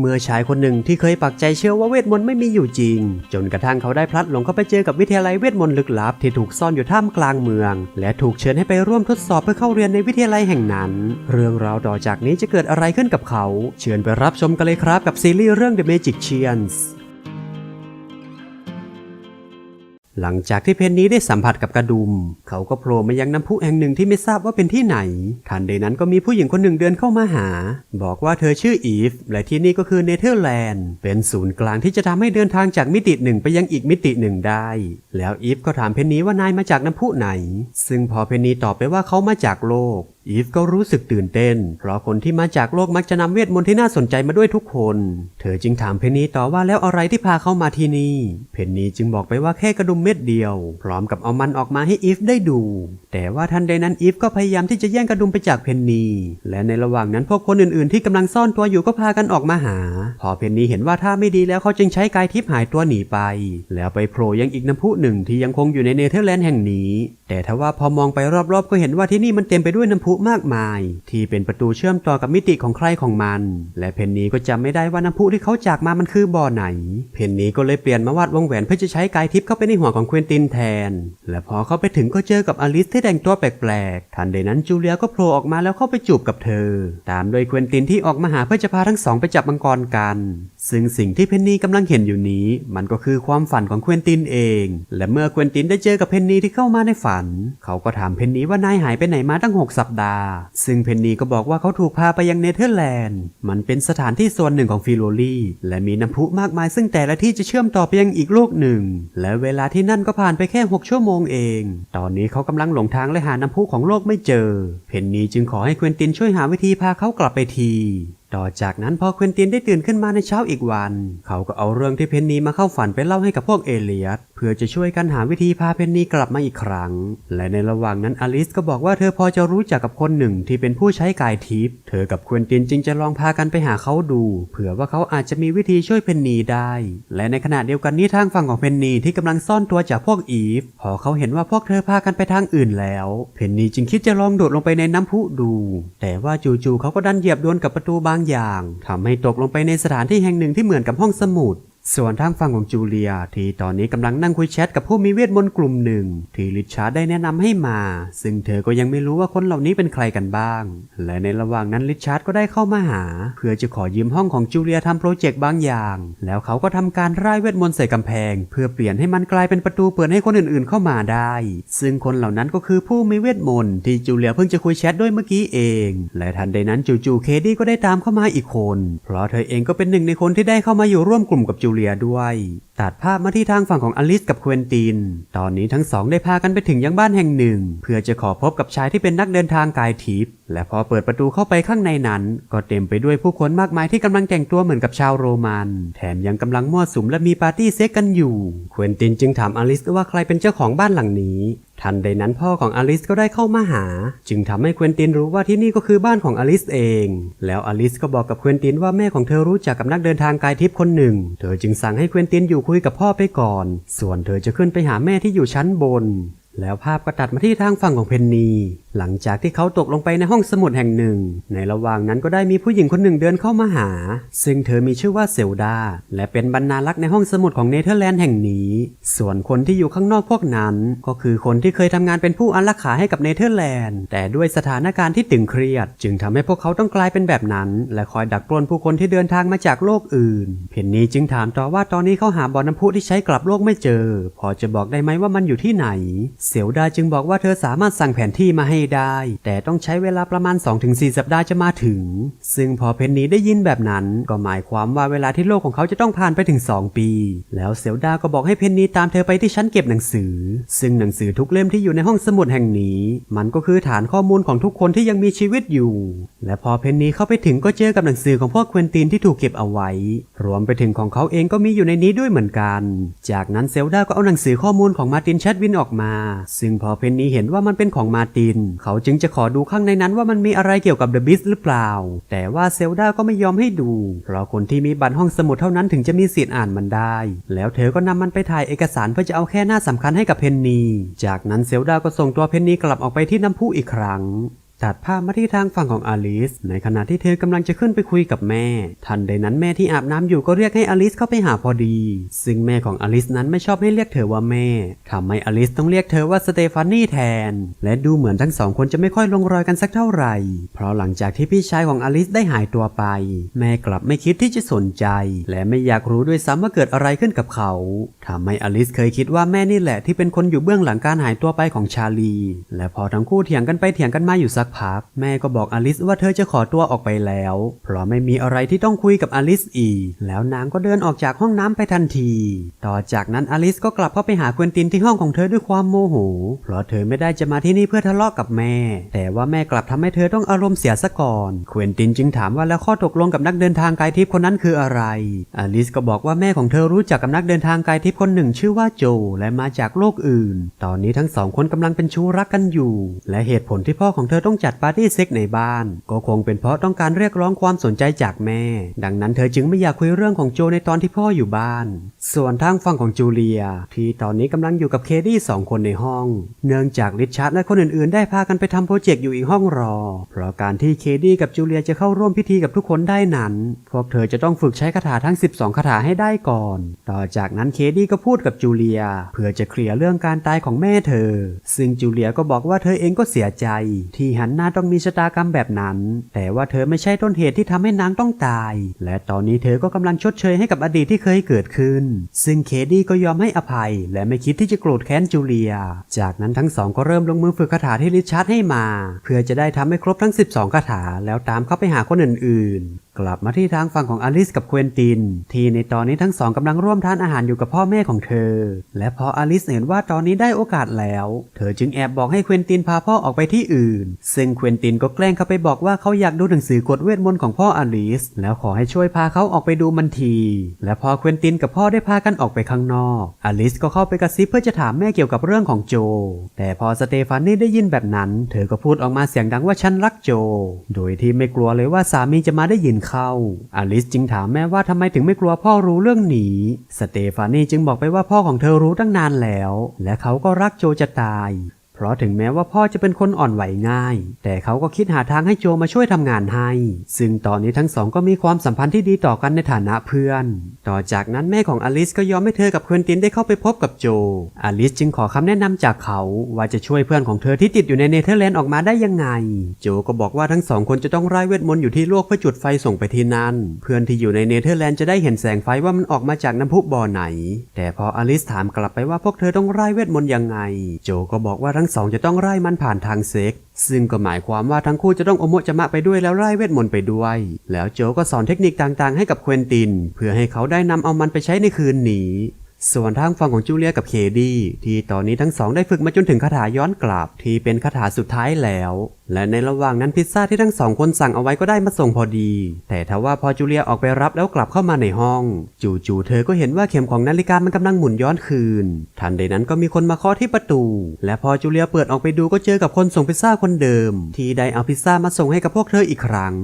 เมื่อชายคนหนึ่งที่เคยปักใจเชื่อว่าเวทมนต์ไม่มีอยู่จริง จนกระทั่งเขาได้พลัดหลงเข้าไปเจอกับวิทยาลัยเวทมนต์ลึกลับที่ถูกซ่อนอยู่ท่ามกลางเมือง และถูกเชิญให้ไปร่วมทดสอบเพื่อเข้าเรียนในวิทยาลัยแห่งนั้น เรื่องราวต่อจากนี้จะเกิดอะไรขึ้นกับเขา เชิญไปรับชมกันเลยครับกับซีรีส์เรื่อง The Magicians หลังจากที่เพนนีได้สัมผัสกับกระดุม เขาก็โผล่มายังน้ำพุแห่งหนึ่งที่ไม่ทราบว่าเป็นที่ไหน ทันใดนั้นก็มีผู้หญิงคนหนึ่งเดินเข้ามาหา บอกว่าเธอชื่ออีฟ และที่นี่ก็คือเนเธอร์แลนด์ เป็นศูนย์กลางที่จะทำให้เดินทางจากมิติหนึ่งไปยังอีกมิติหนึ่งได้ แล้วอีฟก็ถามเพนนีว่านายมาจากน้ำพุไหน ซึ่งพอเพนนีตอบไปว่าเขามาจากโลก อีฟก็รู้สึกตื่นเต้น เพราะคนที่มาจากโลกมักจะนำเวทมนต์ที่น่าสนใจมาด้วยทุกคน เธอจึงถามเพนนีต่อว่าแล้วอะไรที่พาเขามาที่นี่ เพนนีจึงบอกไปว่าแค่กระดุมเม็ดเดียว พร้อมกับเอามันออกมาให้อีฟได้ดู แต่ว่าทันใดนั้นอีฟก็พยายามที่จะแย่งกระดุมไปจากเพนนี และในระหว่างนั้นพวกคนอื่นๆ ที่กำลังซ่อนตัวอยู่ก็พากันออกมาหา พอเพนนีเห็นว่าถ้าไม่ดีแล้วเขาจึงใช้กายทิพย์หายตัวหนีไป แล้วไปโผล่ยังอีกน้ำพุหนึ่งที่ยังคงอยู่ในเนเธอร์แลนด์แห่งนี้ แต่ทว่าพอมองไปรอบๆก็เห็นว่าที่นี่มันเต็มไปด้วยน้ำพุมากมาย ที่เป็นประตูเชื่อมต่อกับมิติของใครของมัน และเพนนีก็จำไม่ได้ว่าน้ำพุที่เขาจากมามันคือบ่อไหน เพนนีก็เลยเปลี่ยนมาวาดวงแหวนเพื่อจะใช้กายทิพย์เข้าไปในหัวของเควินตินแทน และพอเขาไปถึงก็เจอกับอลิสที่แต่งตัวแปลกๆ ทันใดนั้นจูเลียก็โผล่ออกมาแล้วเข้าไปจูบกับเธอ ตามโดยเควินตินที่ออกมาหาเพื่อจะพาทั้งสองไปจับมังกรกัน ซึ่งสิ่งที่เพนนีกำลังเห็นอยู่นี้ มันก็คือความฝันของเควินตินเอง และเมื่อเควินตินได้เจอกับเพนนีที่เข้ามาในฝัน เขาก็ถามเพนนีว่านายหายไปไหนมาตั้ง 6 สัปดาห์ ซึ่งเพนนีก็บอกว่าเขาถูกพาไปยังเนเธอร์แลนด์ มันเป็นสถานที่ส่วนหนึ่งของฟิโลลีและมีน้ำพุมากมายซึ่งแต่ละที่จะเชื่อมต่อไปยังอีกโลกหนึ่ง และเวลาที่นั่นก็ผ่านไปแค่ 6 ชั่วโมงเอง ตอนนี้เขากำลังหลงทางและหาน้ำพุของโลกไม่เจอ เพนนีจึงขอให้เควินตินช่วยหาวิธีพาเขากลับไปที ต่อจากนั้นพอเควินตินได้ตื่นขึ้นมาในเช้าอีกวัน เขาก็เอาเรื่องที่เพนนีมาเข้าฝันไปเล่าให้กับพวกเอเลียสเพื่อจะช่วยกันหาวิธีพาเพนนีกลับมาอีกครั้ง และในระหว่างนั้นอลิสก็บอกว่าเธอพอจะรู้จักกับคนหนึ่งที่เป็นผู้ใช้กายทิพย์เธอกับเควินตินจึงจะลองพากันไปหาเขาดู เผื่อว่าเขาอาจจะมีวิธีช่วยเพนนีได้ และในขณะเดียวกันนี้ทางฝั่งของเพนนีที่กำลังซ่อนตัวจากพวกอีฟพอเขาเห็นว่าพวกเธอพากันไปทางอื่นแล้ว เพนนีจึงคิดจะลองโดดลงไปในน้ำพุดู แต่ว่าจู่ๆเขาก็ดันเหยียบโดนกับประตูบางอย่างทำให้ตกลงไปในสถานที่แห่งหนึ่งที่เหมือนกับห้องสมุด ส่วนทางฝั่งของจูเลีย ที่ตอนนี้กำลังนั่งคุยแชทกับผู้มีเวทมนต์กลุ่มหนึ่ง ที่ลิชาร์ดได้แนะนำให้มา ซึ่งเธอก็ยังไม่รู้ว่าคนเหล่านี้เป็นใครกันบ้าง และในระหว่างนั้นลิชาร์ดก็ได้เข้ามาหา เพื่อจะขอยืมห้องของจูเลียทำโปรเจกต์บางอย่าง แล้วเขาก็ทำการร่ายเวทมนต์ใส่กำแพง เพื่อเปลี่ยนให้มันกลายเป็นประตูเปิดให้คนอื่นๆ เข้ามาได้ ซึ่งคนเหล่านั้นก็คือผู้มีเวทมนต์ที่จูเลียเพิ่งจะคุยแชทด้วยเมื่อกี้เอง และทันใดนั้นจู่ๆเคดี้ก็ได้ตามเข้ามาอีกคน เพราะเธอเองก็เป็นหนึ่งในคนที่ได้เข้ามาอยู่ร่วมกลุ่มกับจูเลียด้วย ตัดภาพมาที่ทางฝั่งของอลิสกับเควินติน ตอนนี้ทั้งสองได้พากันไปถึงยังบ้านแห่งหนึ่ง เพื่อจะขอพบกับชายที่เป็นนักเดินทางกายทิพย์ และพอเปิดประตูเข้าไปข้างในนั้น ก็เต็มไปด้วยผู้คนมากมายที่กำลังแต่งตัวเหมือนกับชาวโรมัน แถมยังกำลังมั่วสุมและมีปาร์ตี้เซ็กกันอยู่ เควินตินจึงถามอลิสว่าใครเป็นเจ้าของบ้านหลังนี้ ทันใดนั้นพ่อของอลิสก็ได้เข้ามาหา จึงทำให้เควินตินรู้ว่าที่นี่ก็คือบ้านของอลิสเอง แล้วอลิสก็บอกกับเควินตินว่าแม่ของเธอรู้จักกับนักเดินทางกายทิพย์คนหนึ่ง เธอจึงสั่งให้เควินตินอยู่คุยกับพ่อไปก่อน ส่วนเธอจะขึ้นไปหาแม่ที่อยู่ชั้นบน แล้วภาพก็ตัดมาที่ทางฝั่งของเพนนี หลังจากที่เขาตกลงไปในห้องสมุดแห่งหนึ่ง ในระหว่างนั้นก็ได้มีผู้หญิงคนหนึ่งเดินเข้ามาหา ซึ่งเธอมีชื่อว่าเซลดา และเป็นบรรณารักษ์ในห้องสมุดของเนเธอร์แลนด์แห่งนี้ ส่วนคนที่อยู่ข้างนอกพวกนั้น ก็คือคนที่เคยทำงานเป็นผู้อารักขาให้กับเนเธอร์แลนด์ แต่ด้วยสถานการณ์ที่ตึงเครียด จึงทำให้พวกเขาต้องกลายเป็นแบบนั้น และคอยดักปล้นผู้คนที่เดินทางมาจากโลกอื่น เพนนีจึงถามต่อว่าตอนนี้เขาหาบ่อน้ำพุที่ใช้กลับโลกไม่เจอ พอจะบอกได้ไหมว่ามันอยู่ที่ไหนเซลดาจึงบอกว่าเธอสามารถสั่งแผนที่มาให้ได้ แต่ต้องใช้เวลาประมาณ 2-4 สัปดาห์จะมาถึง ซึ่งพอเพนนีได้ยินแบบนั้น ก็หมายความว่าเวลาที่โลกของเขาจะต้องผ่านไปถึง 2 ปี แล้วเซลดาก็บอกให้เพนนีตามเธอไปที่ชั้นเก็บหนังสือ ซึ่งหนังสือทุกเล่มที่อยู่ในห้องสมุดแห่งนี้ มันก็คือฐานข้อมูลของทุกคนที่ยังมีชีวิตอยู่ และพอเพนนีเข้าไปถึงก็เจอกับหนังสือของพวกเควินตินที่ถูกเก็บเอาไว้ รวมไปถึงของเขาเองก็มีอยู่ในนี้ด้วยเหมือนกัน จากนั้นเซลดาก็เอาหนังสือข้อมูลของมาตินแชดวินออกมาซึ่งพอเพนนีเห็นว่ามันเป็นของมาติน เขาจึงจะขอดูข้างในนั้นว่ามันมีอะไรเกี่ยวกับเดอะบิสหรือเปล่า แต่ว่าเซลดาก็ไม่ยอมให้ดู เพราะคนที่มีบัตรห้องสมุดเท่านั้นถึงจะมีสิทธิ์อ่านมันได้ แล้วเธอก็นำมันไปถ่ายเอกสารเพื่อจะเอาแค่หน้าสำคัญให้กับเพนนี จากนั้นเซลดาก็ส่งตัวเพนนีกลับออกไปที่น้ำพุอีกครั้ง ตัดภาพมาที่ทางฝั่งของอลิส ในขณะที่เธอกำลังจะขึ้นไปคุยกับแม่ ทันใดนั้นแม่ที่อาบน้ำอยู่ก็เรียกให้อลิสเข้าไปหาพอดี ซึ่งแม่ของอลิสนั้นไม่ชอบให้เรียกเธอว่าแม่ทำให้อลิสต้องเรียกเธอว่าสเตฟานี่แทน และดูเหมือนทั้งสองคนจะไม่ค่อยลงรอยกันสักเท่าไหร่ เพราะหลังจากที่พี่ชายของอลิสได้หายตัวไป แม่กลับไม่คิดที่จะสนใจ และไม่อยากรู้ด้วยซ้ำว่าเกิดอะไรขึ้นกับเขาทำให้อลิสเคยคิดว่าแม่นี่แหละที่เป็นคนอยู่เบื้องหลังการหายตัวไปของชาลี และพอทั้งคู่เถียงกันไปเถียงกันมาอยู่สักพัก แม่ก็บอกอลิสว่าเธอจะขอตัวออกไปแล้ว เพราะไม่มีอะไรที่ต้องคุยกับอลิสอีก แล้วนางก็เดินออกจากห้องน้ำไปทันที ต่อจากนั้นอลิสก็กลับเข้าไปหาเควินตินที่ห้องของเธอด้วยความโมโห เพราะเธอไม่ได้จะมาที่นี่เพื่อทะเลาะกับแม่ แต่ว่าแม่กลับทำให้เธอต้องอารมณ์เสียซะก่อนเควินตินจึงถามว่าแล้วข้อตกลงกับนักเดินทางไกลทิพย์คนนั้นคืออะไร อลิสก็บอกว่าแม่ของเธอรู้จักกับนักเดินทางไกลทิพย์คนหนึ่งชื่อว่าโจ และมาจากโลกอื่น ตอนนี้ทั้งสองคนกำลังเป็นชู้รักกันอยู่ และเหตุผลที่พ่อของเธอต้องจัดปาร์ตี้เซ็กในบ้าน ก็คงเป็นเพราะต้องการเรียกร้องความสนใจจากแม่ ดังนั้นเธอจึงไม่อยากคุยเรื่องของโจในตอนที่พ่ออยู่บ้าน ส่วนทางฝั่งของจูเลีย ที่ตอนนี้กำลังอยู่กับเคดี้สองคนในห้อง เนื่องจากริชาร์ดและคนอื่นๆ ได้พากันไปทำโปรเจกต์อยู่อีกห้องรอ เพราะการที่เคดี้กับจูเลียจะเข้าร่วมพิธีกับทุกคนได้นั้น พวกเธอจะต้องฝึกใช้คาถาทั้ง 12 คาถาให้ได้ก่อน ต่อจากนั้นเคดี้ก็พูดกับจูเลีย เพื่อจะเคลียร์เรื่องการตายของแม่เธอ ซึ่งจูเลียก็บอกว่าเธอเองก็เสียใจที่ฮันนาต้องมีชะตากรรมแบบนั้น แต่ว่าเธอไม่ใช่ต้นเหตุที่ทำให้นางต้องตาย และตอนนี้เธอก็กำลังชดเชยให้กับอดีตที่เคยเกิดขึ้น ซึ่งเคดี้ก็ยอมให้อภัย และไม่คิดที่จะโกรธแค้นจูเลีย จากนั้นทั้งสองก็เริ่มลงมือฝึกคาถาที่ริชาร์ดให้มา เพื่อจะได้ทำให้ครบทั้ง 12คาถาแล้วตามเข้าไปหาคนอื่นๆ กลับมาที่ทางฝั่งของอลิสกับเควินติน ที่ในตอนนี้ทั้งสองกำลังร่วมทานอาหารอยู่กับพ่อแม่ของเธอ และพออลิสเห็นว่าตอนนี้ได้โอกาสแล้ว เธอจึงแอบบอกให้เควินตินพาพ่อออกไปที่อื่น ซึ่งเควินตินก็แกล้งเข้าไปบอกว่าเขาอยากดูหนังสือกฎเวทมนต์ของพ่ออลิส แล้วขอให้ช่วยพาเขาออกไปดูมันที และพอเควินตินกับพ่อได้พากันออกไปข้างนอกอลิสก็เข้าไปกระซิบเพื่อจะถามแม่เกี่ยวกับเรื่องของโจ แต่พอสเตฟานี่ได้ยินแบบนั้น เธอก็พูดออกมาเสียงดังว่าฉันรักโจ โดยที่ไม่กลัวเลยว่าสามีจะมาได้ยินเข้า อลิสจึงถามแม่ว่าทำไมถึงไม่กลัวพ่อรู้เรื่องหนีสเตฟานีจึงบอกไปว่าพ่อของเธอรู้ตั้งนานแล้ว และเขาก็รักโจจะตาย เพราะถึงแม้ว่าพ่อจะเป็นคนอ่อนไหวง่าย แต่เขาก็คิดหาทางให้โจมาช่วยทำงานให้ ซึ่งตอนนี้ทั้งสองก็มีความสัมพันธ์ที่ดีต่อกันในฐานะเพื่อน ต่อจากนั้นแม่ของอลิสก็ยอมให้เธอกับเควินตินได้เข้าไปพบกับโจ อลิสจึงขอคำแนะนำจากเขาว่าจะช่วยเพื่อนของเธอที่ติดอยู่ในเนเธอร์แลนด์ออกมาได้ยังไง โจก็บอกว่าทั้งสองคนจะต้องไร้เวทมนต์อยู่ที่โลกเพื่อจุดไฟส่งไปที่นั่น เพื่อนที่อยู่ในเนเธอร์แลนด์จะได้เห็นแสงไฟว่ามันออกมาจากน้ำพุบ่อไหน แต่พออลิสถามกลับไปว่าพวกเธอต้องไร้เวทมนต์ยังไง โจก็บอกว่าทั้ง้งสองจะต้องไล่มันผ่านทางเซ็ก ซึ่งก็หมายความว่าทั้งคู่จะต้องอมโมจะมะไปด้วยแล้วไล่เวทมนต์ไปด้วย แล้วโจก็สอนเทคนิคต่างๆ ให้กับเควินติน เพื่อให้เขาได้นำเอามันไปใช้ในคืนนี้ส่วนทางฝั่งของจูเลียกับเคดี้ที่ตอนนี้ทั้งสองได้ฝึกมาจนถึงคาถาย้อนกลับที่เป็นคาถาสุดท้ายแล้วและในระหว่างนั้นพิซซ่าที่ทั้งสองคนสั่งเอาไว้ก็ได้มาส่งพอดี แต่ทว่าพอจูเลียออกไปรับแล้วกลับเข้ามาในห้อง จู่ๆเธอก็เห็นว่าเข็มของนาฬิกามันกำลังหมุนย้อนคืน ทันใดนั้นก็มีคนมาเคาะที่ประตู และพอจูเลียเปิดออกไปดูก็เจอกับคนส่งพิซซ่าคนเดิม ที่ได้เอาพิซซ่ามาส่งให้กับพวกเธออีกครั้ง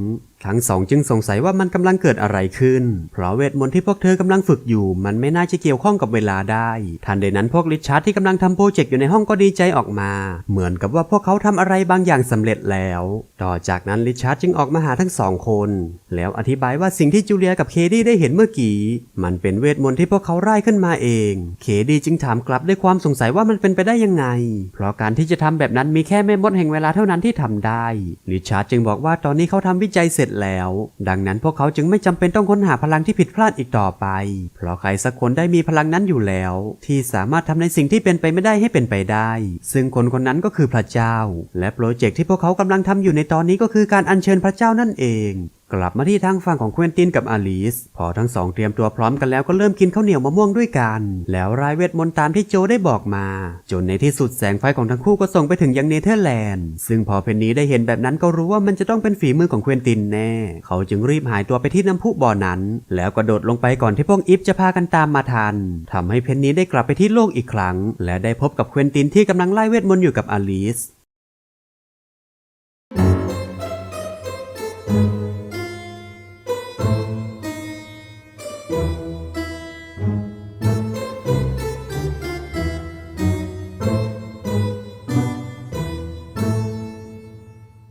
ทั้งสองจึงสงสัยว่ามันกำลังเกิดอะไรขึ้น เพราะเวทมนต์ที่พวกเธอกำลังฝึกอยู่ มันไม่น่าจะเกี่ยวข้องกับเวลาได้ ทันใดนั้นพวกริชาร์ดที่กำลังทำโปรเจกต์อยู่ในห้องก็ดีใจออกมา เหมือนกับว่าพวกเขาทำอะไรบางอย่างสำเร็จแล้ว ต่อจากนั้นริชาร์ดจึงออกมาหาทั้งสองคน แล้วอธิบายว่าสิ่งที่จูเลียกับเคดี้ได้เห็นเมื่อกี้ มันเป็นเวทมนต์ที่พวกเขาไร้ขึ้นมาเอง เคดี้จึงถามกลับด้วยความสงสัยว่ามันเป็นไปได้ยังไง เพราะการที่จะทำแบบนั้นมีแค่แม่มดแห่งเวลาเท่านั้นที่ทำได้ริชาร์ดจึงบอกว่าตอนนี้เขาทำวิจัยเสร็จแล้ว ดังนั้นพวกเขาจึงไม่จำเป็นต้องค้นหาพลังที่ผิดพลาดอีกต่อไป เพราะใครสักคนได้มีพลังนั้นอยู่แล้ว ที่สามารถทำในสิ่งที่เป็นไปไม่ได้ให้เป็นไปได้ ซึ่งคนคนนั้นก็คือพระเจ้า และโปรเจกต์ที่พวกเขากำลังทำอยู่ในตอนนี้ก็คือการอัญเชิญพระเจ้านั่นเอง กลับมาที่ทางฝั่งของเควินตินกับอลิส พอทั้งสองเตรียมตัวพร้อมกันแล้วก็เริ่มกินข้าวเหนียวมะม่วงด้วยกัน แล้วรายเวทมนต์ตามที่โจได้บอกมา จนในที่สุดแสงไฟของทั้งคู่ก็ส่งไปถึงยังเนเธอร์แลนด์ ซึ่งพอเพนนีได้เห็นแบบนั้นก็รู้ว่ามันจะต้องเป็นฝีมือของเควินตินแน่ เขาจึงรีบหายตัวไปที่น้ำพุบ่อนั้น แล้วกระโดดลงไปก่อนที่พวกอิฟจะพากันตามมาทันทำให้เพนนีได้กลับไปที่โลกอีกครั้ง และได้พบกับเควินตินที่กำลังไล่เวทมนต์อยู่กับอลิส